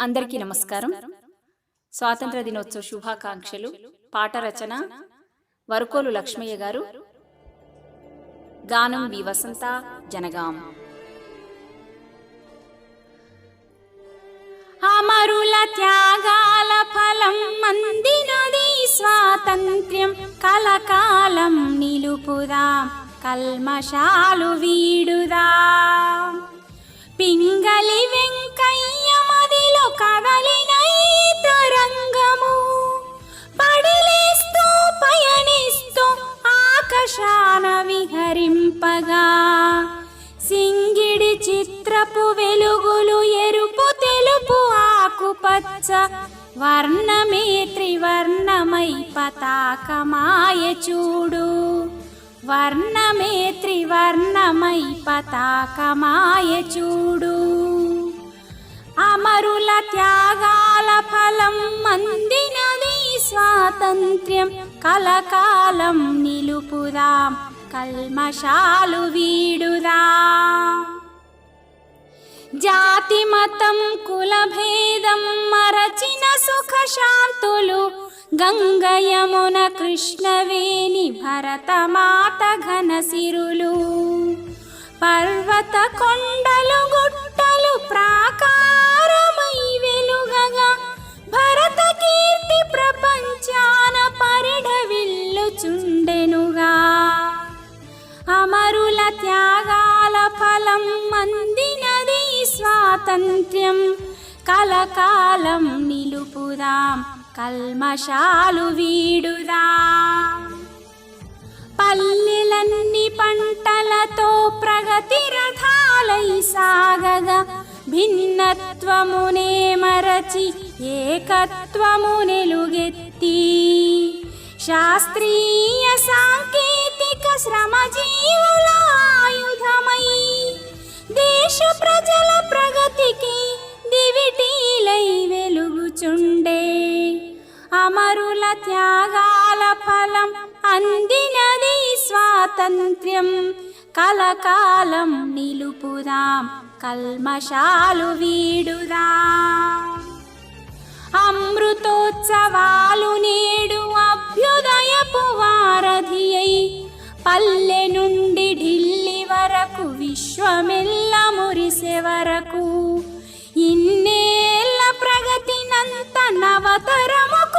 అందరికీ నమస్కారం. స్వాతంత్ర దినోత్సవ శుభాకాంక్షలు. పాట రచన వరకోలు లక్ష్మయ్య గారు. గానం వి వసంత జనగాం. అమరుల త్యాగాల ఫలం అందినది స్వాతంత్ర్యం. కలకాలం నిలుపుదా కల్మషాలు వీడుదా. పింగళి వెంకయ్య ధరింపగా. సింగిడి చిత్రపు వెలుగులు ఎరుపు తెలుపు ఆకుపచ్చ. వర్ణమే త్రివర్ణమై పతాకమాయ చూడు. వర్ణమే త్రివర్ణమై పతాకమాయ చూడు. అమరుల త్యాగాల ఫలం అందినది స్వాతంత్ర్యం. కలకాలం నిలుపుదాం. కల్మషాలు వీడుదా జాతి మతం కుల భేదం మరచిన సుఖ శాంతులు గంగయమున కృష్ణవేణి భరతమాత ఘన సిరులు పర్వత కొండలు త్యాగాల ఫలం అందినది స్వాతంత్ర్యం. కలకాలం నిలుపుదాం కల్మషాలు వీడుదా. పల్లెలన్ని పంటలతో ప్రగతి రథాలై సాగగా భిన్నత్వమునే మరచి ఏకత్వము నెలుగెత్తి. శాస్త్రీయ సాంకేతిక శ్రమజీవుల ఆయుధమై దేశ ప్రజల ప్రగతికి దివిటీలై వెలుగుచుండే. అమరుల త్యాగాల ఫలం అందినది స్వాతంత్ర్యం. కలకాలం నిలుపుదాం కల్మషాలు వీడుదాం. అమృతోత్సవాలు నీ పల్లె నుండి ఢిల్లీ వరకు విశ్వమెల్ల మురిసే వరకు. ఇన్నేళ్ళ ప్రగతినంత నవతరము